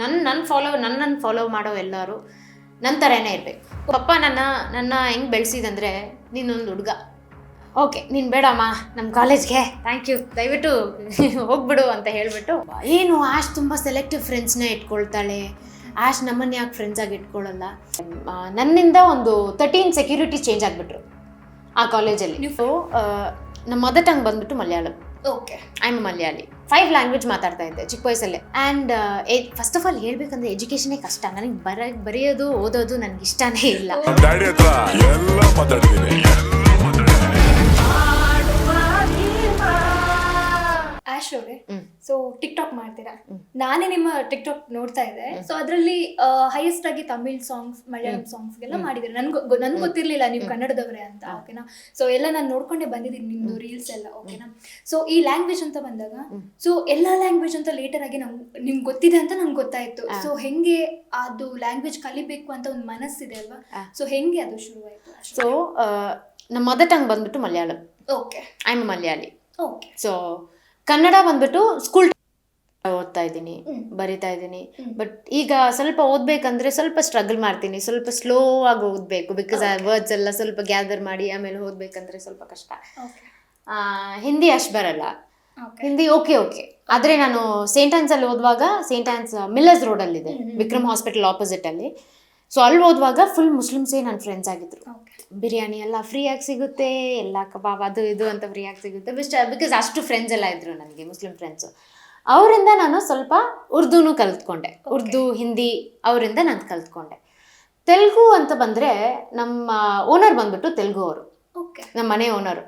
ನನ್ನ ನನ್ನ ಫಾಲೋ ನನ್ನನ್ನು ಫಾಲೋ ಮಾಡೋ ಎಲ್ಲರೂ ನನ್ನ ಥರನೇ ಇರಬೇಕು. ಪಪ್ಪ ನನ್ನ ನನ್ನ ಹೆಂಗೆ ಬೆಳೆಸಿದಂದರೆ ನೀನೊಂದು ಹುಡುಗ. ಓಕೆ ನೀನು ಬೇಡಮ್ಮ ನಮ್ಮ ಕಾಲೇಜ್ಗೆ. ಥ್ಯಾಂಕ್ ಯು ದಯವಿಟ್ಟು ಹೋಗ್ಬಿಡು ಅಂತ ಹೇಳಿಬಿಟ್ಟು. ಏನು ಆಶ್ ತುಂಬ ಸೆಲೆಕ್ಟಿವ್ ಫ್ರೆಂಡ್ಸ್ನ ಇಟ್ಕೊಳ್ತಾಳೆ. ಆಶ್ ನಮ್ಮನ್ನು ಯಾಕೆ ಫ್ರೆಂಡ್ಸಾಗಿ ಇಟ್ಕೊಳ್ಳಲ್ಲ ನನ್ನಿಂದ ಒಂದು ತರ್ಟೀನ್ ಸೆಕ್ಯೂರಿಟಿ ಚೇಂಜ್ ಆಗಿಬಿಟ್ರು ಆ ಕಾಲೇಜಲ್ಲಿ ನೀವು ನಮ್ಮ ಮದರ್ ಟಂಗ್ ಬಂದ್ಬಿಟ್ಟು Malayalam. Okay I am Malayali five language ಮಾತಾಡ್ತಾ ಇದ್ದೆ ಚಿಕ್ಕ ವಯಸ್ಸಲ್ಲೇ. ಆ್ಯಂಡ್ ಫಸ್ಟ್ ಆಫ್ ಆಲ್ ಹೇಳ್ಬೇಕಂದ್ರೆ ಎಜುಕೇಷನೇ ಕಷ್ಟ. ನನಗೆ ಬರ, ಬರೆಯೋದು, ಓದೋದು ನನಗೆ ಇಷ್ಟನೇ ಇಲ್ಲ ಆಶ್ ಅವರೇ. ಸೊ ಟಿಕ್ ಟಾಕ್ ಮಾಡ್ತೀರಾ? ನಾನೇ ನಿಮ್ಮ ಟಿಕ್ ಟಾಕ್ ನೋಡ್ತಾ ಇದ್ದೆ. ಸೊ ಅದರಲ್ಲಿ ಹೈಯೆಸ್ಟ್ ಆಗಿ ತಮಿಳ್ ಸಾಂಗ್ಸ್ ಮಲಯಾಳಂ ಸಾಂಗ್ಸ್ ಎಲ್ಲ ಮಾಡಿದ್ರೆ ನನ್ಗೆ ನನ್ಗೆ ಗೊತ್ತಿರ್ಲಿಲ್ಲ ನೀವು ಕನ್ನಡದವರೇ ಅಂತ ಓಕೆನಾ? ಸೊ ಎಲ್ಲ ನಾನು ನೋಡ್ಕೊಂಡೆ ಬಂದಿದ್ದೀನಿ ನಿಮ್ದು ರೀಲ್ಸ್ ಎಲ್ಲ ಓಕೆನಾ? ಸೊ ಈ ಲ್ಯಾಂಗ್ವೇಜ್ ಅಂತ ಬಂದಾಗ ಸೊ ಎಲ್ಲ ಲ್ಯಾಂಗ್ವೇಜ್ ಅಂತ ಲೇಟರ್ ಆಗಿ ನಮ್ ನಿಮ್ಗೆ ಗೊತ್ತಿದೆ ಅಂತ ನಂಗೆ ಗೊತ್ತಾಯ್ತು. ಸೊ ಹೆಂಗೆ ಅದು ಲ್ಯಾಂಗ್ವೇಜ್ ಕಲಿಬೇಕು ಅಂತ ಒಂದು ಮನಸ್ಸಿದೆ ಅಲ್ವಾ. ಸೊ ಹೆಂಗೆ ಅದು ಶುರುವಾಯ್ತು ಸೊ ನಮ್ಮ ಮದರ್ ಟಂಗ್ ಬಂದ್ಬಿಟ್ಟು Malayalam. Okay I am Malayali okay so Kannada ಬಂದ್ಬಿಟ್ಟು ಸ್ಕೂಲ್ ಓದ್ತಾ ಇದ್ದೀನಿ. ಬರಿತಾ ಇದ್ದೀನಿ. ಬಟ್ ಈಗ ಸ್ವಲ್ಪ ಓದ್ಬೇಕಂದ್ರೆ ಸ್ವಲ್ಪ ಸ್ಟ್ರಗಲ್ ಮಾಡ್ತೀನಿ ಸ್ವಲ್ಪ ಸ್ಲೋ ಆಗಿ ಓದ್ಬೇಕು ಬಿಕಾಸ್ ಆ ವರ್ಡ್ಸ್ ಎಲ್ಲ ಸ್ವಲ್ಪ ಗ್ಯಾದರ್ ಮಾಡಿ ಆಮೇಲೆ ಓದ್ಬೇಕಂದ್ರೆ ಸ್ವಲ್ಪ ಕಷ್ಟ. ಆ, ಹಿಂದಿ ಅಷ್ಟು ಬರಲ್ಲ. ಹಿಂದಿ ಓಕೆ ಓಕೆ ಆದ್ರೆ ನಾನು ಸೇಂಟ್ ಆನ್ಸ್ ಅಲ್ಲಿ ಓದುವಾಗ ಸೇಂಟ್ ಆನ್ಸ್ ಮಿಲ್ಲರ್ಸ್ ಇದೆ ವಿಕ್ರಮ್ ಹಾಸ್ಪಿಟಲ್ ಆಪೋಸಿಟಲ್ಲಿ ಸೊ ಅಲ್ಲಿ. ಓದುವಾಗ ಫುಲ್ ಮುಸ್ಲಿಮ್ಸೇ ನನ್ನ ಫ್ರೆಂಡ್ಸ್ ಆಗಿದ್ರು. ಬಿರಿಯಾನಿ ಎಲ್ಲ ಫ್ರೀಯಾಗಿ ಸಿಗುತ್ತೆ ಎಲ್ಲ ಕಬಾಬ್ ಅದು ಇದು ಅಂತ ಫ್ರೀಯಾಗಿ ಸಿಗುತ್ತೆ. ಬಿಸ್ಟ್ ಬಿಕಾಸ್ ಅಷ್ಟು ಫ್ರೆಂಡ್ಸ್ ಎಲ್ಲ ಇದ್ರು ನನಗೆ ಮುಸ್ಲಿಂ ಫ್ರೆಂಡ್ಸು ಅವರಿಂದ ನಾನು ಸ್ವಲ್ಪ ಉರ್ದುನೂ ಕಲ್ತ್ಕೊಂಡೆ. ಉರ್ದು ಹಿಂದಿ ಅವರಿಂದ ನಾನು ಕಲ್ತ್ಕೊಂಡೆ. ತೆಲುಗು ಅಂತ ಬಂದರೆ ನಮ್ಮ ಓನರ್ ಬಂದ್ಬಿಟ್ಟು ತೆಲುಗು ಅವರು. ಓಕೆ ನಮ್ಮ ಮನೆ ಓನರು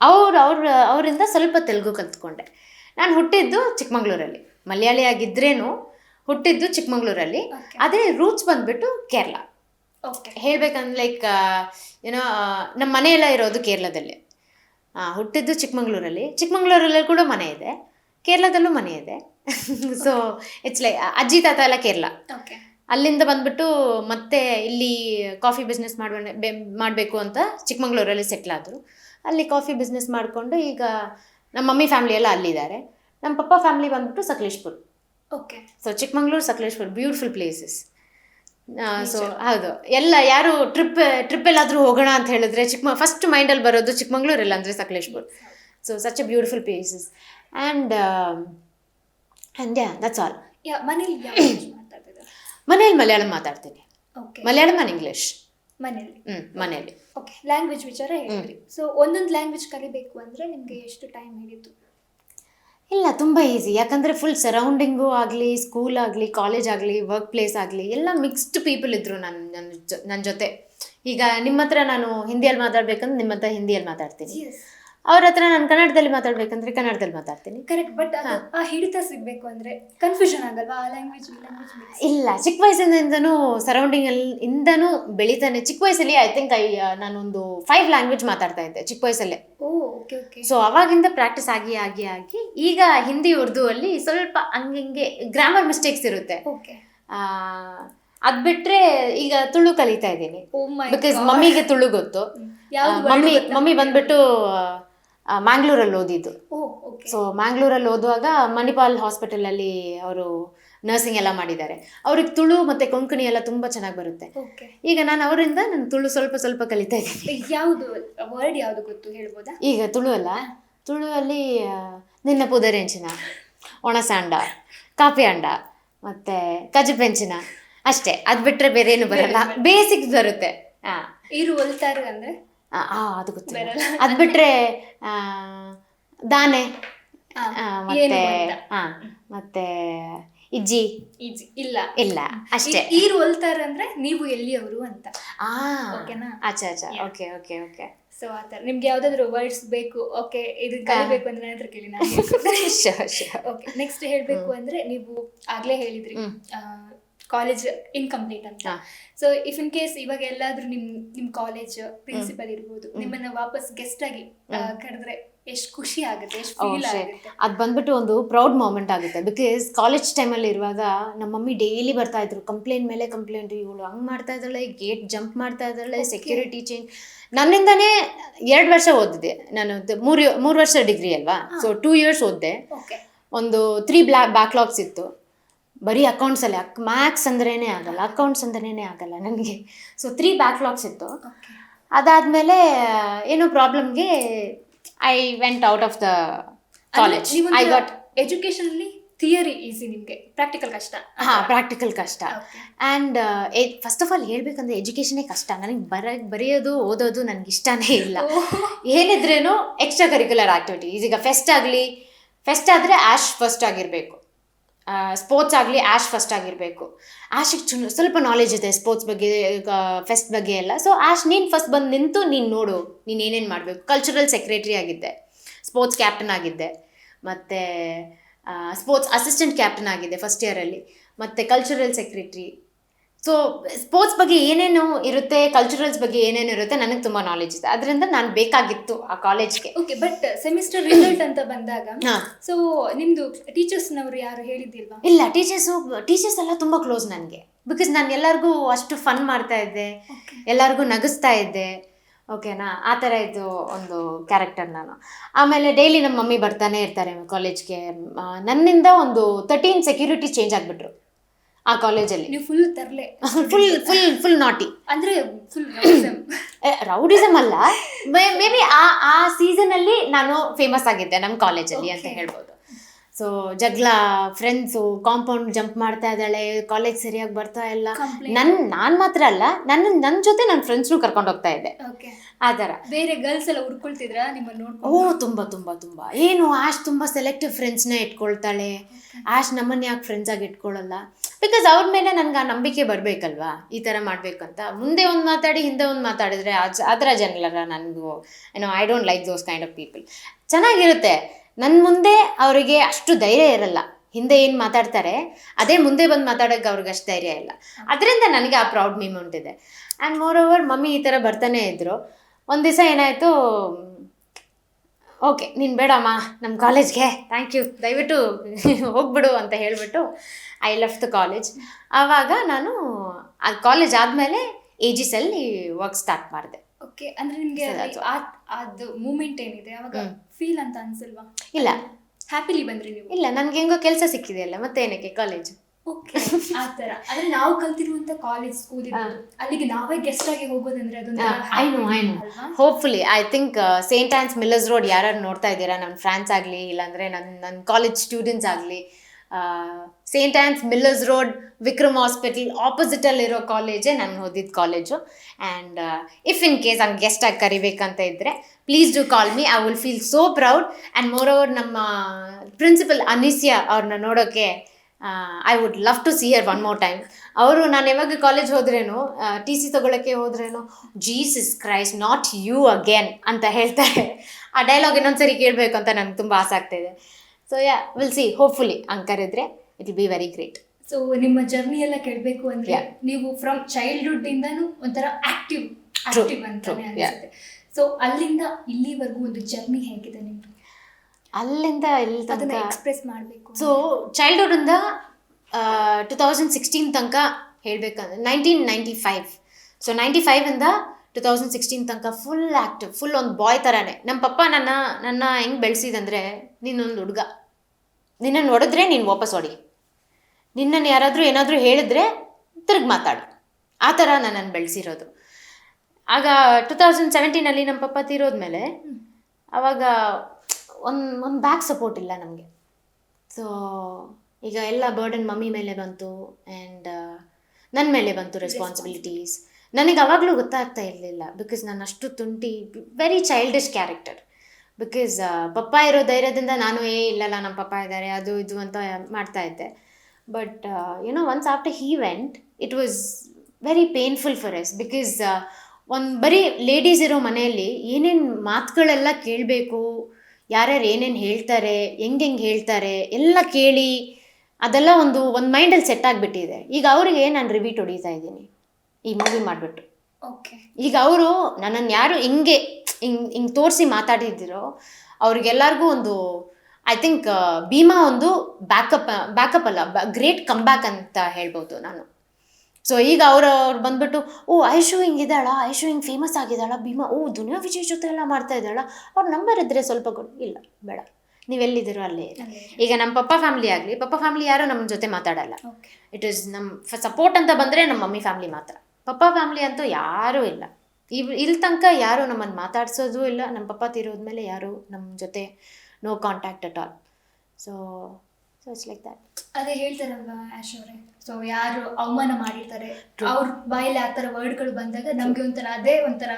ಅವ್ರು ಅವ್ರ ಅವರಿಂದ ಸ್ವಲ್ಪ ತೆಲುಗು ಕಲ್ತ್ಕೊಂಡೆ. ನಾನು ಹುಟ್ಟಿದ್ದು ಚಿಕ್ಕಮಂಗ್ಳೂರಲ್ಲಿ. ಮಲಯಾಳಿ ಆಗಿದ್ರೇನು ಹುಟ್ಟಿದ್ದು ಚಿಕ್ಕಮಂಗ್ಳೂರಲ್ಲಿ. ಅದೇ ಆದರೆ ರೂಟ್ಸ್ ಬಂದ್ಬಿಟ್ಟು ಕೇರಳ. ಹೇಳ್ಬೇಕಂದ್ರೆ ಲೈಕ್ ಏನೋ ನಮ್ಮ ಮನೆ ಎಲ್ಲ ಇರೋದು ಕೇರಳದಲ್ಲಿ. ಹುಟ್ಟಿದ್ದು ಚಿಕ್ಕಮಂಗ್ಳೂರಲ್ಲಿ. ಚಿಕ್ಕಮಂಗ್ಳೂರಲ್ಲಿ ಕೂಡ ಮನೆ ಇದೆ. ಕೇರಳದಲ್ಲೂ ಮನೆ ಇದೆ. ಸೊ ಇಟ್ಸ್ ಲೈಕ್ ಅಜ್ಜಿ ತಾತ ಎಲ್ಲ ಕೇರಳ. ಓಕೆ ಅಲ್ಲಿಂದ ಬಂದ್ಬಿಟ್ಟು ಮತ್ತೆ ಇಲ್ಲಿ ಕಾಫಿ ಬಿಸ್ನೆಸ್ ಮಾಡುವ ಮಾಡಬೇಕು ಅಂತ ಚಿಕ್ಕಮಂಗ್ಳೂರಲ್ಲಿ ಸೆಟ್ಲ್ ಆದರು. ಅಲ್ಲಿ ಕಾಫಿ ಬಿಸ್ನೆಸ್ ಮಾಡಿಕೊಂಡು ಈಗ ನಮ್ಮ ಮಮ್ಮಿ ಫ್ಯಾಮಿಲಿ ಎಲ್ಲ ಅಲ್ಲಿದ್ದಾರೆ. ನಮ್ಮ ಪಪ್ಪ ಫ್ಯಾಮಿಲಿ ಬಂದ್ಬಿಟ್ಟು Sakleshpur. Okay so Chikmagalur Sakleshpur beautiful places so ಹೌದು. ಎಲ್ಲ ಯಾರು ಟ್ರಿಪ್ ಟ್ರಿಪ್ ಎಲ್ಲಾದರೂ ಹೋಗೋಣ ಅಂತ ಹೇಳಿದ್ರೆ ಚಿಕ್ಕ ಫಸ್ಟ್ ಮೈಂಡಲ್ಲಿ ಬರೋದು ಚಿಕ್ಕಮಂಗ್ಳೂರಲ್ಲ ಅಂದರೆ Sakleshpur. So such a beautiful places and and yeah that's all ಮನೇಲಿ ಮನೇಲಿ ಮಲಯಾಳಂ ಮಾತಾಡ್ತೀನಿ. ಮಲಯಾಳಂ ಆ್ಯಂಡ್ ಇಂಗ್ಲೀಷ್ ಮನೇಲಿ. ಹ್ಞೂ ಮನೇಲಿ. ಓಕೆ ಲ್ಯಾಂಗ್ವೇಜ್ ವಿಚಾರ ಹೇಳಿ ಸೊ ಒಂದೊಂದು ಲ್ಯಾಂಗ್ವೇಜ್ ಕಲಿಬೇಕು ಅಂದರೆ ನಿಮಗೆ ಎಷ್ಟು ಟೈಮ್ ಹಿಡಿತು ಇಲ್ಲ, ತುಂಬ ಈಸಿ ಯಾಕಂದರೆ ಫುಲ್ ಸರೌಂಡಿಂಗು ಆಗಲಿ ಸ್ಕೂಲ್ ಆಗಲಿ ಕಾಲೇಜ್ ಆಗಲಿ ವರ್ಕ್ ಪ್ಲೇಸ್ ಆಗಲಿ, ಎಲ್ಲ ಮಿಕ್ಸ್ಡ್ ಪೀಪಲ್ ಇದ್ದರು ನನ್ನ ನನ್ನ ಜೊ ನನ್ನ ಜೊತೆ. ಈಗ ನಿಮ್ಮ ಹತ್ರ ನಾನು ಹಿಂದಿಯಲ್ಲಿ ಮಾತಾಡ್ಬೇಕಂದ್ರೆ ನಿಮ್ಮ ಹತ್ರ ಹಿಂದಿಯಲ್ಲಿ ಮಾತಾಡ್ತೀನಿ. ಅವ್ರ ಹತ್ರ ನಾನು ಕನ್ನಡದಲ್ಲಿ ಮಾತಾಡ್ಬೇಕಂದ್ರೆ ಕನ್ನಡದಲ್ಲಿ ಮಾತಾಡ್ತೀನಿ. ಕರೆಕ್ಟ್ ಬಟ್ ಆ ಹಿಡಿತ ಸಿಗ್ಬೇಕು ಅಂದ್ರೆ ಕನ್ಫ್ಯೂಷನ್ ಆಗಲ್ವಾ? ಆ ಲ್ಯಾಂಗ್ವೇಜ್ ಇಲ್ಲ ಚಿಕ್ಕ ವಯಸ್ಸಿನಿಂದನೂ ಸರೌಂಡಿಂಗ್ ಇಂದನೂ ಬೆಳಿತಾನೆ. ಚಿಕ್ಕ ವಯಸ್ಸಲ್ಲಿ ಐ ಥಿಂಕ್ ಐ ನಾನೊಂದು ಫೈವ್ ಲ್ಯಾಂಗ್ವೇಜ್ ಮಾತಾಡ್ತಾ ಇದ್ದೆ ಚಿಕ್ಕ ವಯಸ್ಸಲ್ಲೇ. ಓಕೆ ಓಕೆ ಸೊ ಅವಾಗಿಂದ ಪ್ರಾಕ್ಟೀಸ್ ಆಗಿ ಆಗಿ ಆಗಿ ಈಗ ಹಿಂದಿ ಉರ್ದು ಅಲ್ಲಿ ಸ್ವಲ್ಪ ಹಂಗೆ ಗ್ರಾಮರ್ ಮಿಸ್ಟೇಕ್ಸ್ ಇರುತ್ತೆ. ಓಕೆ ಅದು ಬಿಟ್ರೆ ಈಗ ತುಳು ಕಲಿತಾ ಇದ್ದೀನಿ. ಬಿಕಾಸ್ ಮಮ್ಮಿಗೆ ತುಳು ಗೊತ್ತು. ಮಮ್ಮಿ ಮಮ್ಮಿ ಬಂದ್ಬಿಟ್ಟು ಮ್ಯಾಂಗ್ಳೂರಲ್ಲಿ ಓದಿದ್ದು. ಸೊ ಮ್ಯಾಂಗ್ಳೂರಲ್ಲಿ ಓದುವಾಗ ಮಣಿಪಾಲ್ ಹಾಸ್ಪಿಟಲಲ್ಲಿ ಅವರು ನರ್ಸಿಂಗ್ ಎಲ್ಲ ಮಾಡಿದ್ದಾರೆ. ಅವ್ರಿಗೆ ತುಳು ಮತ್ತೆ ಕೊಂಕಣಿ ಎಲ್ಲ ತುಂಬಾ ಚೆನ್ನಾಗಿ ಬರುತ್ತೆ. ಈಗ ನಾನು ಅವರಿಂದ ನಾನು ತುಳು ಸ್ವಲ್ಪ ಸ್ವಲ್ಪ ಕಲಿತಾ ಇದ್ದೀನಿ. ಯಾವುದು ವರ್ಡ್ ಯಾವುದು ಗೊತ್ತು ಹೇಳ್ಬೋದಾ? ಈಗ ತುಳು ಅಲ್ಲ ತುಳು ಅಲ್ಲಿ ನಿನ್ನ ಪುದರೆಂಚಿನ ಒಣಸಾಂಡ ಕಾಫಿ ಅಂಡ ಮತ್ತೆ ಕಜಪೆಂಚಿನ ಅಷ್ಟೇ. ಅದ್ ಬಿಟ್ರೆ ಬೇರೆ ಏನು ಬರಲ್ಲ ಬೇಸಿಕ್ ಬರುತ್ತೆ. ಹಾ ಇರು ಒಲ್ತಾರ ಅಂದ್ರೆ? ಅದು ಗೊತ್ತಿಲ್ಲ. ಅದು ಬಿಟ್ರೆ ಆ, ದಾನೆ. ಆ, ಆ, ಮತ್ತೆ? ಹಾ ಮತ್ತೆ ಇಜ್ಜಿ. ಇಜ್ಜಿ ಇಲ್ಲ. ಇಲ್ಲ ಅಷ್ಟೇ. ಈರು ಒಲ್ತಾರು ಅಂದ್ರೆ ನೀವು ಎಲ್ಲಿಯವರು ಅಂತ. ಆ ಓಕೆನಾ? ಆಚಾ ಆಚಾ ಓಕೆ ಓಕೆ ಓಕೆ. ಸೊ ಆತರ ನಿಮ್ಗೆ ಯಾವ್ದಾದ್ರು ವರ್ಡ್ಸ್ ಬೇಕು? ಓಕೆ ಇದು ಕಲಿಬೇಕು ಅಂದ್ರೆ ನನ್ನ ಹತ್ರ ಕೇಳಿ ನಾನು ಓಕೆ ನೆಕ್ಸ್ಟ್ ಹೇಳ್ಬೇಕು ಅಂದ್ರೆ ನೀವು ಆಗ್ಲೇ ಹೇಳಿದ್ರಿ. ಕಾಲೇಜ್ ಇನ್ಕಂಪ್ಲೀಟ್ ಅಂತ. ಸೊ ಇಫ್ ಇನ್ ಕೇಸ್ ಇವಾಗ ಎಲ್ಲಾದ್ರೂ ನಿಮ್ ನಿಮ್ ಕಾಲೇಜ್ ಪ್ರಿನ್ಸಿಪಲ್ ಇರ್ಬೋದು ನಿಮ್ಮನ್ನ ವಾಪಸ್ ಗೆಸ್ಟ್ ಆಗಿ ಕರೆದ್ರೆ ಎಷ್ಟು ಖುಷಿ ಆಗುತ್ತೆ ಎಷ್ಟು ಫೀಲ್ ಆಗುತ್ತೆ. ಅದು ಬಂದ್ಬಿಟ್ಟು ಒಂದು ಪ್ರೌಡ್ ಮೂಮೆಂಟ್ ಆಗುತ್ತೆ. ಬಿಕಾಸ್ ಕಾಲೇಜ್ ಟೈಮಲ್ಲಿ ಇರುವಾಗ ನಮ್ಮ ಮಮ್ಮಿ ಡೈಲಿ ಬರ್ತಾ ಇದ್ರು. ಕಂಪ್ಲೇಂಟ್ ಮೇಲೆ ಕಂಪ್ಲೇಂಟ್ ಇವಳು ಹಂಗೆ ಮಾಡ್ತಾ ಇದ್ದಾಳೆ ಗೇಟ್ ಜಂಪ್ ಮಾಡ್ತಾ ಇದ್ದಾಳೆ ಸೆಕ್ಯೂರಿಟಿ ಚೇಂಜ್ ನನ್ನಿಂದನೇ ಎರಡು ವರ್ಷ ಓದಿದೆ. ನಾನು ಮೂರ್ ಮೂರು ವರ್ಷ ಡಿಗ್ರಿ ಅಲ್ವಾ? ಸೊ ಟೂ ಇಯರ್ಸ್ ಓದಿದೆ. ಒಂದು ತ್ರೀ ಬ್ಲಾ ಬ್ಯಾಕ್ಲಾಗ್ಸ್ ಇತ್ತು ಬರೀ ಅಕೌಂಟ್ಸಲ್ಲೇ ಅಕ್ ಮ್ಯಾಕ್ಸ್ ಅಂದ್ರೇನೆ ಆಗಲ್ಲ ಅಕೌಂಟ್ಸ್ ಅಂದ್ರೇನೆ ಆಗಲ್ಲ ನನಗೆ. ಸೊ ತ್ರೀ ಬ್ಯಾಕ್ಲಾಗ್ಸ್ ಇತ್ತು. ಅದಾದ್ಮೇಲೆ ಏನೋ ಪ್ರಾಬ್ಲಮ್ಗೆ I went out of the college I got education theory easy ನಿಮಗೆ ಪ್ರಾಕ್ಟಿಕಲ್ ಕಷ್ಟ ಹಾಂ ಪ್ರಾಕ್ಟಿಕಲ್ ಕಷ್ಟ. ಆ್ಯಂಡ್ ಫಸ್ಟ್ ಆಫ್ ಆಲ್ ಹೇಳ್ಬೇಕಂದ್ರೆ ಎಜುಕೇಷನೇ ಕಷ್ಟ. ನನಗೆ ಬರ ಬರೆಯೋದು ಓದೋದು ನನಗೆ ಇಷ್ಟನೇ ಇಲ್ಲ. ಏನಿದ್ರೇನು ಎಕ್ಸ್ಟ್ರಾ ಕರಿಕ್ಯುಲರ್ ಆಕ್ಟಿವಿಟೀಸ್ ಈಗ ಫೆಸ್ಟ್ ಆಗಲಿ ಫೆಸ್ಟ್ ಆದರೆ ಆ್ಯಶ್ ಫಸ್ಟ್ ಆಗಿರಬೇಕು. ಸ್ಪೋರ್ಟ್ಸ್ ಆಗಲಿ ಆ್ಯಶ್ ಫಸ್ಟ್ ಆಗಿರಬೇಕು. ಆ್ಯಶಿಗೆ ಚು ಸ್ವಲ್ಪ ನಾಲೆಜ್ ಇದೆ ಸ್ಪೋರ್ಟ್ಸ್ ಬಗ್ಗೆ ಫೆಸ್ಟ್ ಬಗ್ಗೆ ಎಲ್ಲ. ಸೊ ಆ್ಯಶ್ ನೀನು ಫಸ್ಟ್ ಬಂದು ನಿಂತು ನೀನು ನೋಡು, ನೀನು ಏನೇನು ಮಾಡಬೇಕು. ಕಲ್ಚರಲ್ ಸೆಕ್ರೆಟ್ರಿ ಆಗಿದ್ದೆ. ಸ್ಪೋರ್ಟ್ಸ್ ಕ್ಯಾಪ್ಟನ್ ಆಗಿದ್ದೆ. ಮತ್ತು ಸ್ಪೋರ್ಟ್ಸ್ ಅಸಿಸ್ಟೆಂಟ್ ಕ್ಯಾಪ್ಟನ್ ಆಗಿದ್ದೆ ಫಸ್ಟ್ ಇಯರಲ್ಲಿ ಮತ್ತು ಕಲ್ಚರಲ್ ಸೆಕ್ರೆಟ್ರಿ ಸೊ ಸ್ಪೋರ್ಟ್ಸ್ ಬಗ್ಗೆ ಏನೇನು ಇರುತ್ತೆ ಕಲ್ಚರಲ್ಸ್ ಬಗ್ಗೆ ಏನೇನು ಇರುತ್ತೆ ನನಗೆ ತುಂಬ ನಾಲೆಜ್ ಇದೆ. ಅದರಿಂದ ನಾನು ಬೇಕಾಗಿತ್ತು ಆ ಕಾಲೇಜ್ಗೆ ಓಕೆ ಬಟ್ ಸೆಮಿಸ್ಟರ್ ರಿಸಲ್ಟ್ ಅಂತ ಬಂದಾಗ ಸೊ ನಿಮ್ದು ಟೀಚರ್ಸ್ನವರು ಯಾರು ಹೇಳಿದ್ದಿಲ್ವಾ? ಇಲ್ಲ ಟೀಚರ್ಸು ಟೀಚರ್ಸ್ ಎಲ್ಲ ತುಂಬ ಕ್ಲೋಸ್ ನನಗೆ. ಬಿಕಾಸ್ ನಾನು ಎಲ್ಲರಿಗೂ ಅಷ್ಟು ಫನ್ ಮಾಡ್ತಾ ಇದ್ದೆ. ಎಲ್ಲರಿಗೂ ನಗಿಸ್ತಾ ಇದ್ದೆ. ಓಕೆನಾ ಆ ಥರ ಇದು ಒಂದು ಕ್ಯಾರೆಕ್ಟರ್ ನಾನು. ಆಮೇಲೆ ಡೈಲಿ ನಮ್ಮ ಮಮ್ಮಿ ಬರ್ತಾನೆ ಇರ್ತಾರೆ ಕಾಲೇಜ್ಗೆ ನನ್ನಿಂದ ಒಂದು ತರ್ಟೀನ್ ಸೆಕ್ಯೂರಿಟಿ ಚೇಂಜ್ ಆಗಿಬಿಟ್ರು. ಆ ಕಾಲೇಜಲ್ಲಿ ನೀವು ಫುಲ್ ತರಲೆ. ಫುಲ್ ಫುಲ್ ಫುಲ್ ನಾಟಿ ಅಂದ್ರೆ ಫುಲ್ ರೌಡಿಸಮ್ ಅಲ್ಲ. ಮೇ ಬಿ ಆ ಆ ಸೀಸನಲ್ಲಿ ನಾನು ಫೇಮಸ್ ಆಗಿದ್ದೆ ನಮ್ಮ ಕಾಲೇಜಲ್ಲಿ ಅಂತ. ಹೇಳ್ಬೋದು. ಸೊ ಜಗಳ ಫ್ರೆಂಡ್ಸು ಕಾಂಪೌಂಡ್ ಜಂಪ್ ಮಾಡ್ತಾ ಇದ್ದಾಳೆ ಕಾಲೇಜ್ ಸರಿಯಾಗಿ ಬರ್ತಾ ಇಲ್ಲ. ನನ್ ನಾನು ಮಾತ್ರ ಅಲ್ಲ ನನ್ನ ನನ್ನ ಜೊತೆ ನನ್ನ ಫ್ರೆಂಡ್ಸ್ನು ಕರ್ಕೊಂಡು ಹೋಗ್ತಾ ಇದ್ದೆ ಆ ಥರ. ಬೇರೆ ಗರ್ಲ್ಸ್ ಎಲ್ಲ ಹುಡ್ಕೊಳ್ತಿದ್ರ? ನಿಮ್ಮನ್ನ ಓ ತುಂಬಾ ತುಂಬಾ ತುಂಬಾ. ಏನು ಆಶ್ ತುಂಬಾ ಸೆಲೆಕ್ಟಿವ್ ಫ್ರೆಂಡ್ಸ್ನ ಇಟ್ಕೊಳ್ತಾಳೆ. ಆಶ್ ನಮ್ಮನ್ನ ಯಾಕೆ ಫ್ರೆಂಡ್ಸ್ ಆಗಿ ಇಟ್ಕೊಳ್ಳಲ್ಲ ಬಿಕಾಸ್ ಅವ್ರ ಮೇಲೆ ನನ್ಗೆ ಆ ನಂಬಿಕೆ ಬರಬೇಕಲ್ವಾ? ಈ ಥರ ಮಾಡ್ಬೇಕಂತ. ಮುಂದೆ ಒಂದು ಮಾತಾಡಿ ಹಿಂದೆ ಒಂದು ಮಾತಾಡಿದ್ರೆ ಆ- ಜನ ಥರ ಜನರಲ್ಲ ನನಗೂ. ಏನೋ I don't like those kind of people ಚೆನ್ನಾಗಿರುತ್ತೆ. ನನ್ನ ಮುಂದೆ ಅವರಿಗೆ ಅಷ್ಟು ಧೈರ್ಯ ಇರಲ್ಲ. ಹಿಂದೆ ಏನು ಮಾತಾಡ್ತಾರೆ, ಅದೇ ಮುಂದೆ ಬಂದು ಮಾತಾಡೋಕೆ ಅವ್ರಿಗೆ ಅಷ್ಟು ಧೈರ್ಯ ಇಲ್ಲ. ಅದರಿಂದ ನನಗೆ ಆ ಪ್ರೌಡ್ ಮೀಮ್ ಉಂಟಿದೆ. ಆ್ಯಂಡ್ ಮೋರ್ ಓವರ್ ಮಮ್ಮಿ ಈ ಥರ ಬರ್ತಾನೆ ಇದ್ದರು ಒಂದು ದಿವಸ ಏನಾಯಿತು, ಓಕೆ, ನೀನು ಬೇಡಮ್ಮ ನಮ್ಮ ಕಾಲೇಜ್ಗೆ. ಥ್ಯಾಂಕ್ ಯು ದಯವಿಟ್ಟು ಹೋಗ್ಬಿಡು ಅಂತ ಹೇಳಿಬಿಟ್ಟು ಐ ಲವ್ ದ ಕಾಲೇಜ್ ಆವಾಗ ನಾನು ಆ ಕಾಲೇಜ್ ಆದಮೇಲೆ ಎ ಜಿ ವರ್ಕ್ ಸ್ಟಾರ್ಟ್ ಮಾಡಿದೆ. ಓಕೆ ಅಂದ್ರೆ ನಿಮ್ಗೆ ಅಲ್ಲಿ ಆ ಅದು ಮೂಮೆಂಟ್ ಏನಿದೆ? ಅವಾಗ ಫೀಲ್ ಅಂತ ಅನ್ಸಲ್ವಾ? ಇಲ್ಲ. ಹ್ಯಾಪಿಲಿ ಬಂದ್ರಿ ನೀವು? ಇಲ್ಲ ನನಗೆ ಹೆಂಗೋ ಕೆಲಸ ಸಿಕ್ಕಿದೆಯಲ್ಲ ಮತ್ತೆ ಏನಕ್ಕೆ? ಕಾಲೇಜ್ ಓಕೆ ಆ ತರ ಅಂದ್ರೆ ನಾವು ಕಲ್ತಿರುವಂತ ಕಾಲೇಜ್ ಸ್ಕೂಲ್ ಅಲ್ಲಿಗೆ ನಾವೇ ಗೆಸ್ಟ್ ಆಗಿ ಹೋಗೋದಂದ್ರೆ ಅದೊಂದು I know I know hopefully I think Saint Ann's Millers road ಯಾರು ನೋಡ್ತಾ ಇದ್ದೀರಾ? ನನ್ನ ಫ್ರೆಂಡ್ಸ್ ಆಗಲಿ ಇಲ್ಲಾಂದ್ರೆ ನನ್ನ ನನ್ನ ಕಾಲೇಜ್ ಸ್ಟೂಡೆಂಟ್ಸ್ ಆಗಲಿ. Saint Ann's Millers Road Vikram hospital ಆಪೋಸಿಟಲ್ಲಿರೋ ಕಾಲೇಜೇ ನಾನು ಓದಿದ college and if in case ಹಂಗೆ ಗೆಸ್ಟಾಗಿ ಕರಿಬೇಕಂತ ಇದ್ದರೆ please do call me I will feel so proud and moreover ನಮ್ಮ ಪ್ರಿನ್ಸಿಪಲ್ ಅನಿಸಿಯಾ ಅವ್ರನ್ನ ನೋಡೋಕ್ಕೆ I would love to see her one more time ಅವರು, ನಾನು ಯಾವಾಗ ಕಾಲೇಜ್ ಹೋದ್ರೇನು ಟಿ ಸಿ ತೊಗೊಳಕ್ಕೆ ಹೋದ್ರೇನು Jesus Christ not you again ಅಂತ ಹೇಳ್ತಾರೆ. ಆ ಡೈಲಾಗ್ ಇನ್ನೊಂದ್ಸರಿ ಕೇಳಬೇಕು ಅಂತ ನನಗೆ ತುಂಬ ಆಸೆ ಆಗ್ತಾಯಿದೆ so you will see hopefully anchor ಇದ್ರೆ it will be very great so ನಿಮ್ಮ ಜರ್ನಿ ಎಲ್ಲ ಕೇಳಬೇಕು ಅಂದ್ರೆ Yeah. ನೀವು ಫ್ರಮ್ ಚೈಲ್ಡ್ಹುಡ್ ಇಂದಾನು ಒಂಥರ ಆಕ್ಟಿವ್ True, ಆಕ್ಟಿವ್ ಅಂತ true, yeah. ಅನ್ಸುತ್ತೆ. ಸೊ ಅಲ್ಲಿಂದ ಇಲ್ಲಿವರೆಗೂ ಒಂದು ಜರ್ನಿ ಹೇಗಿದೆ ನಿಮ್ದು? ಅಲ್ಲಿಂದ ಅದನ್ನ ತನಕ ಎಕ್ಸ್ಪ್ರೆಸ್ ಮಾಡಬೇಕು ಸೊ ಚೈಲ್ಡ್ಹುಡ್ಡಿಂದ ಟು ತೌಸಂಡ್ ಸಿಕ್ಸ್ಟೀನ್ ತನಕ ಹೇಳ್ಬೇಕಂದ್ರೆ nineteen ninety five so ninety ಫೈವಿಂದ two thousand sixteen ತನಕ ಫುಲ್ ಆ್ಯಕ್ಟಿವ್ ಫುಲ್ ಒಂದು ಬಾಯ್ ಥರನೇ ನಮ್ಮ ಪಪ್ಪ ನನ್ನ ನನ್ನ ಹೆಂಗೆ ಬೆಳೆಸಿದಂದರೆ ನೀನೊಂದು ಹುಡುಗ. ನಿನ್ನನ್ನು ಹೊಡೆದ್ರೆ ನೀನು ವಾಪಸ್ ಹೊಡಿ. ನಿನ್ನನ್ನು ಯಾರಾದರೂ ಏನಾದರೂ ಹೇಳಿದ್ರೆ ತಿರ್ಗಿ ಮಾತಾಡು. ಆ ಥರ ನನ್ನನ್ನು ಬೆಳೆಸಿರೋದು. ಆಗ ಟು ತೌಸಂಡ್ ಸೆವೆಂಟೀನಲ್ಲಿ ನಮ್ಮ ಪಪ್ಪ ತೀರೋದ್ಮೇಲೆ ಆವಾಗ ಒಂದು ಒಂದು ಬ್ಯಾಕ್ ಸಪೋರ್ಟ್ ಇಲ್ಲ ನಮಗೆ. ಸೊ ಈಗ ಎಲ್ಲ ಬರ್ಡನ್ ಮಮ್ಮಿ ಮೇಲೆ ಬಂತು ಆ್ಯಂಡ್ ನನ್ನ ಮೇಲೆ ಬಂತು ರೆಸ್ಪಾನ್ಸಿಬಿಲಿಟೀಸ್ ನನಗೆ ಅವಾಗಲೂ ಗೊತ್ತಾಗ್ತಾ ಇರಲಿಲ್ಲ ಬಿಕಾಸ್ ನಾನು ಅಷ್ಟು ತುಂಟಿ ವೆರಿ ಚೈಲ್ಡಿಶ್ ಕ್ಯಾರೆಕ್ಟರ್ ಬಿಕಾಸ್ ಪಪ್ಪ ಇರೋ ಧೈರ್ಯದಿಂದ ನಾನು, ಏ, ಇಲ್ಲಲ್ಲ ನಮ್ಮ ಪಪ್ಪ ಇದ್ದಾರೆ ಅದು ಇದು ಅಂತ ಮಾಡ್ತಾ ಇದ್ದೆ. But you know once after he went it was very painful for us because ಒಂದು ಬರೀ ಲೇಡೀಸ್ ಇರೋ ಮನೆಯಲ್ಲಿ ಏನೇನು ಮಾತುಗಳೆಲ್ಲ ಕೇಳಬೇಕು, ಯಾರ್ಯಾರು ಏನೇನು ಹೇಳ್ತಾರೆ, ಹೆಂಗೆ ಹೆಂಗೆ ಹೇಳ್ತಾರೆ, ಎಲ್ಲ ಕೇಳಿ ಅದೆಲ್ಲ ಒಂದು ಒಂದು ಮೈಂಡಲ್ಲಿ ಸೆಟ್ ಆಗಿಬಿಟ್ಟಿದೆ. ಈಗ ಅವರಿಗೆ ನಾನು ರಿವೀಟ್ ಹೊಡಿತಾ ಇದ್ದೀನಿ. ಈ ಮೂವಿ ಮಾಡಿಬಿಟ್ಟು. ಈಗ ಅವರು ನನ್ನನ್ನು ಯಾರು ಹಿಂಗೆ ಹಿಂಗೆ ಹಿಂಗೆ ತೋರಿಸಿ ಮಾತಾಡಿದಿರೋ ಅವ್ರಿಗೆಲ್ಲರಿಗೂ ಒಂದು ಐ ಥಿಂಕ್ ಭೀಮಾ ಒಂದು ಬ್ಯಾಕಪ್ ಬ್ಯಾಕಪ್ ಅಲ್ಲ ಗ್ರೇಟ್ ಕಮ್ಬ್ಯಾಕ್ ಅಂತ ಹೇಳ್ಬೋದು ನಾನು. ಸೊ ಈಗ ಅವ್ರು ಅವ್ರು ಬಂದ್ಬಿಟ್ಟು ಓ ಐಶು ಹಿಂಗಿದ್ದಾಳ ಐಶು ಹಿಂಗೆ ಫೇಮಸ್ ಆಗಿದ್ದಾಳ ಭೀಮಾ ಓ ದುನಿಯಾ ವಿಜಯ್ ಜೊತೆ ಎಲ್ಲ ಮಾಡ್ತಾ ಇದ್ದಾಳ ಅವ್ರ ನಂಬರ್ ಇದ್ದರೆ ಸ್ವಲ್ಪ ಕೊಡು ಇಲ್ಲ ಬೇಡ. ನೀವೆಲ್ಲಿದ್ದೀರೋ ಅಲ್ಲೇ ಈಗ ನಮ್ಮ ಪಪ್ಪ ಫ್ಯಾಮಿಲಿ ಆಗಲಿ ಪಪ್ಪ ಫ್ಯಾಮಿಲಿ ಯಾರು ನಮ್ಮ ಜೊತೆ ಮಾತಾಡಲ್ಲ. ಓಕೆ ಇಟ್ ಈಸ್ ನಮ್ಮ ಸಪೋರ್ಟ್ ಅಂತ ಬಂದರೆ ನಮ್ಮ ಮಮ್ಮಿ ಫ್ಯಾಮಿಲಿ ಮಾತ್ರ. ಪಪ್ಪ ಫ್ಯಾಮಿಲಿ ಅಂತೂ ಯಾರೂ ಇಲ್ಲ. ಇವ್ ಇಲ್ಲಿ ತನಕ ಯಾರು ನಮ್ಮನ್ನು ಮಾತಾಡ್ಸೋದು ಇಲ್ಲ. ನಮ್ಮ ಪಪ್ಪ ತೀರೋದ್ಮೇಲೆ ಯಾರು ನಮ್ಮ ಜೊತೆ no contact at all. So so it's like that ಅದೇ ಹೇಳ್ತಾರಲ್ವಾ ಆಶ್ ಅವರೇ. ಸೊ ಯಾರು ಅವಮಾನ ಮಾಡಿರ್ತಾರೆ. ಅವ್ರ ಬಾಯಲ್ಲಿ ಆ ಥರ ವರ್ಡ್ಗಳು ಬಂದಾಗ ನಮಗೆ ಒಂಥರ ಅದೇ ಒಂಥರ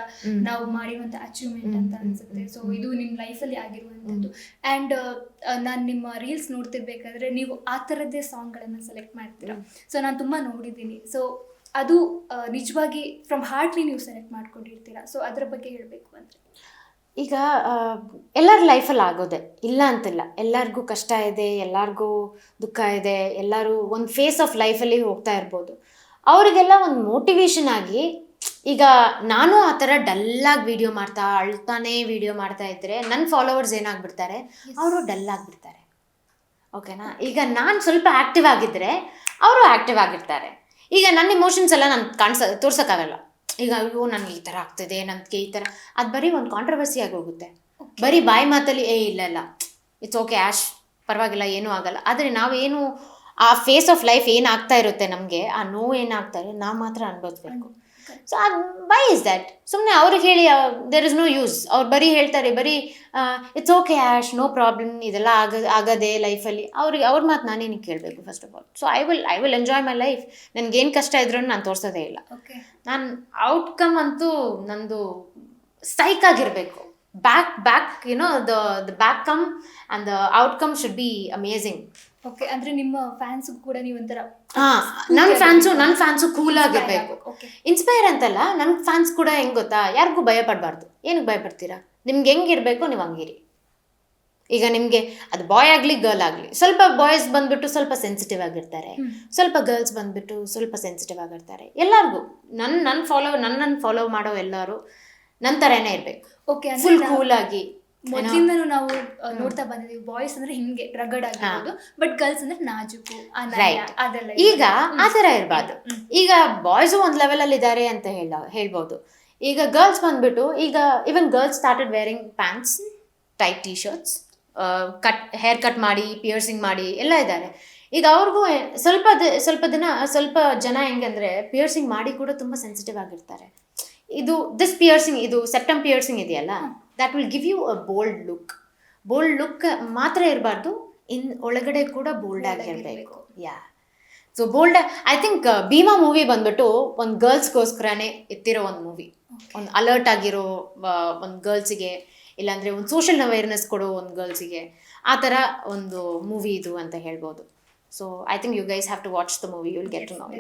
ನಾವು ಮಾಡಿರುವಂಥ ಅಚೀವ್ಮೆಂಟ್ ಅಂತ ಅನ್ಸುತ್ತೆ. ಸೊ ಇದು ನಿಮ್ಮ ಲೈಫಲ್ಲಿ ಆಗಿರುವಂಥದ್ದು. ಅಂಡ್ ನಾನು ನಿಮ್ಮ ರೀಲ್ಸ್ ನೋಡ್ತಿರ್ಬೇಕಾದ್ರೆ ನೀವು ಆ ಥರದ್ದೇ ಸಾಂಗ್ಗಳನ್ನು ಸೆಲೆಕ್ಟ್ ಮಾಡ್ತೀರಾ? ಸೊ ನಾನು ತುಂಬಾ ನೋಡಿದ್ದೀನಿ. ಸೊ ಅದು ನಿಜವಾಗಿ ಫ್ರಮ್ ಹಾರ್ಟ್ಲಿ ನೀವು ಸೆಲೆಕ್ಟ್ ಮಾಡ್ಕೊಂಡಿರ್ತೀರಾ? ಸೊ ಅದ್ರ ಬಗ್ಗೆ ಹೇಳಬೇಕು ಅಂದರೆ. ಈಗ ಎಲ್ಲರ ಲೈಫಲ್ಲಿ ಆಗೋದೆ. ಇಲ್ಲ ಅಂತಿಲ್ಲ. ಎಲ್ಲರಿಗೂ ಕಷ್ಟ ಇದೆ ಎಲ್ಲರಿಗೂ ದುಃಖ ಇದೆ ಎಲ್ಲರೂ ಒಂದು ಫೇಸ್ ಆಫ್ ಲೈಫಲ್ಲಿ ಹೋಗ್ತಾ ಇರ್ಬೋದು. ಅವರಿಗೆಲ್ಲ ಒಂದು ಮೋಟಿವೇಶನ್ ಆಗಿ ಈಗ ನಾನು ಆ ಥರ ಡಲ್ಲಾಗಿ ವಿಡಿಯೋ ಮಾಡ್ತಾ ಅಳ್ತಾನೆ ವಿಡಿಯೋ ಮಾಡ್ತಾ ಇದ್ದರೆ ನನ್ನ ಫಾಲೋವರ್ಸ್ ಏನಾಗ್ಬಿಡ್ತಾರೆ? ಅವರು ಡಲ್ಲಾಗಿಬಿಡ್ತಾರೆ ಓಕೆನಾ ಈಗ ನಾನು ಸ್ವಲ್ಪ ಆ್ಯಕ್ಟಿವ್ ಆಗಿದ್ದರೆ ಅವರು ಆ್ಯಕ್ಟಿವ್ ಆಗಿರ್ತಾರೆ. ಈಗ ನನ್ನ ಇಮೋಷನ್ಸ್ ಎಲ್ಲ ನಾನು ಕಾಣಿಸ ತೋರ್ಸೋಕ್ಕಾಗಲ್ಲ. ಈಗ ಅಯ್ಯೋ ನನಗೆ ಈ ಥರ ಆಗ್ತಿದೆ ನನಗೆ ಈ ಥರ ಅದು ಬರೀ ಒಂದು ಕಾಂಟ್ರವರ್ಸಿ ಆಗಿ ಹೋಗುತ್ತೆ. ಬರೀ ಬಾಯಿ ಮಾತಲ್ಲಿ ಏ ಇಲ್ಲ ಇಲ್ಲ. ಇಟ್ಸ್ ಓಕೆ ಆ್ಯಶ್ ಪರವಾಗಿಲ್ಲ ಏನೂ ಆಗಲ್ಲ. ಆದರೆ ನಾವೇನು ಆ ಫೇಸ್ ಆಫ್ ಲೈಫ್ ಏನಾಗ್ತಾ ಇರುತ್ತೆ ನಮಗೆ ಆ ನೋವು ಏನಾಗ್ತಾ ಇದೆ ನಾವು ಮಾತ್ರ ಅನ್ಬೋದ್ಬೇಕು. ಸೊ ಅದು ವೈ ಇಸ್ ದ್ಯಾಟ್ ಸುಮ್ಮನೆ ಅವ್ರಿಗೆ ಹೇಳಿ ದೇರ್ ಇಸ್ ನೋ ಯೂಸ್ ಅವ್ರು ಬರೀ ಹೇಳ್ತಾರೆ ಬರೀ it's okay Ash no problem ಇದೆಲ್ಲ ಆಗ ಆಗದೆ ಲೈಫಲ್ಲಿ ಅವ್ರಿಗೆ ಅವ್ರ ಮಾತು ನಾನೇನು ಕೇಳಬೇಕು first of all so I will I will enjoy my life ನನಗೇನು ಕಷ್ಟ ಇದ್ರೂ ನಾನು ತೋರಿಸೋದೇ ಇಲ್ಲ. ಓಕೆ ನಾನು ಔಟ್ಕಮ್ ಅಂತೂ ನಂದು ಸ್ಟೈಕ್ ಆಗಿರಬೇಕು. Back back you know the the back come and the outcome should be amazing okay ಅಂದ್ರೆ ನಿಮ್ಮ ಫ್ಯಾನ್ಸ್ ಕೂಡ ನೀವು ಒಂಥರ ಹಾ ನನ್ನ ಫ್ಯಾನ್ಸು ನನ್ನ ಫ್ಯಾನ್ಸು ಕೂಲ್ ಆಗಿರ್ಬೇಕು. ಇನ್ಸ್ಪೈರ್ ಅಂತಲ್ಲ ನನ್ನ ಫ್ಯಾನ್ಸ್ ಕೂಡ ಹೆಂಗ್ ಗೊತ್ತಾ? ಯಾರಿಗೂ ಭಯ ಪಡಬಾರ್ದು. ಏನಕ್ಕೆ ಭಯ ಪಡ್ತೀರಾ? ನಿಮ್ಗೆ ಹೆಂಗಿರ್ಬೇಕು ನೀವು ಹಂಗಿರಿ. ಈಗ ನಿಮಗೆ ಅದು ಬಾಯ್ ಆಗಲಿ ಗರ್ಲ್ ಆಗಲಿ ಸ್ವಲ್ಪ ಬಾಯ್ಸ್ ಬಂದ್ಬಿಟ್ಟು ಸ್ವಲ್ಪ ಸೆನ್ಸಿಟಿವ್ ಆಗಿರ್ತಾರೆ. ಸ್ವಲ್ಪ ಗರ್ಲ್ಸ್ ಬಂದ್ಬಿಟ್ಟು ಸ್ವಲ್ಪ ಸೆನ್ಸಿಟಿವ್ ಆಗಿರ್ತಾರೆ. ಎಲ್ಲರಿಗೂ. ನನ್ನ ನನ್ನ ಫಾಲೋ ನನ್ನನ್ನು ಫಾಲೋ ಮಾಡೋ ಎಲ್ಲರೂ ನನ್ನ ಥರನೇ ಇರಬೇಕು. ಓಕೆ ಫುಲ್ ಕೂಲ್ ಆಗಿ. ಮೊದ್ಲಿಂದನೂ ನಾವು ನೋಡ್ತಾ ಬಂದಿದೀವಿ ಬಾಯ್ಸ್ ಅಂದ್ರೆ ಹಿಂಗೆ ರಗಡ್ ಆಗಿರ್ಬೋದು ಬಟ್ ಗರ್ಲ್ಸ್ ಅಂದ್ರೆ ನಾಜುಕು. ಅದೆಲ್ಲ ಈಗ ಆ ತರ ಇರಬಾರ್ದು. ಈಗ ಬಾಯ್ಸು ಲೆವೆಲ್ ಅಲ್ಲಿ ಇದ್ದಾರೆ ಅಂತ ಹೇಳ ಹೇಳ್ಬೋದು. ಈಗ ಗರ್ಲ್ಸ್ ಬಂದ್ಬಿಟ್ಟು ಈಗ even girls started wearing pants tight T shirts cut hair cut ಮಾಡಿ ಪಿಯರ್ಸಿಂಗ್ ಮಾಡಿ ಎಲ್ಲ ಇದ್ದಾರೆ ಈಗ ಅವ್ರಿಗೂ ಸ್ವಲ್ಪ ಸ್ವಲ್ಪ ದಿನ ಸ್ವಲ್ಪ ಜನ ಹೆಂಗಂದ್ರೆ ಪಿಯರ್ಸಿಂಗ್ ಮಾಡಿ ಕೂಡ ತುಂಬಾ ಸೆನ್ಸಿಟಿವ್ ಆಗಿರ್ತಾರೆ. ಇದು ದಿಸ್ ಪಿಯರ್ಸಿಂಗ್ ಇದು ಸೆಪ್ಟಮ್ ಪಿಯರ್ಸಿಂಗ್ ಇದೆಯಲ್ಲ? That will give you a bold look bold look ಮಾತ್ರ ಇರಬಾರ್ದು ಇನ್ ಒಳಗಡೆ ಕೂಡ ಬೋಲ್ಡ್ ಆಗಿರಬೇಕು yeah so bold I think Bheema movie ಬಂದ್ಬಿಟ್ಟು ಒಂದು ಗರ್ಲ್ಸ್ಗೋಸ್ಕರನೇ ಎತ್ತಿರೋ ಒಂದು ಮೂವಿ ಒಂದು ಅಲರ್ಟ್ ಆಗಿರೋ ಒಂದು ಗರ್ಲ್ಸಿಗೆ ಇಲ್ಲಾಂದರೆ ಒಂದು ಸೋಷಿಯಲ್ ಅವೇರ್ನೆಸ್ ಕೊಡೋ ಒಂದು ಗರ್ಲ್ಸಿಗೆ ಆ ಥರ ಒಂದು ಮೂವಿ ಇದು ಅಂತ ಹೇಳ್ಬೋದು. So I think you guys have to watch the movie you'll get to know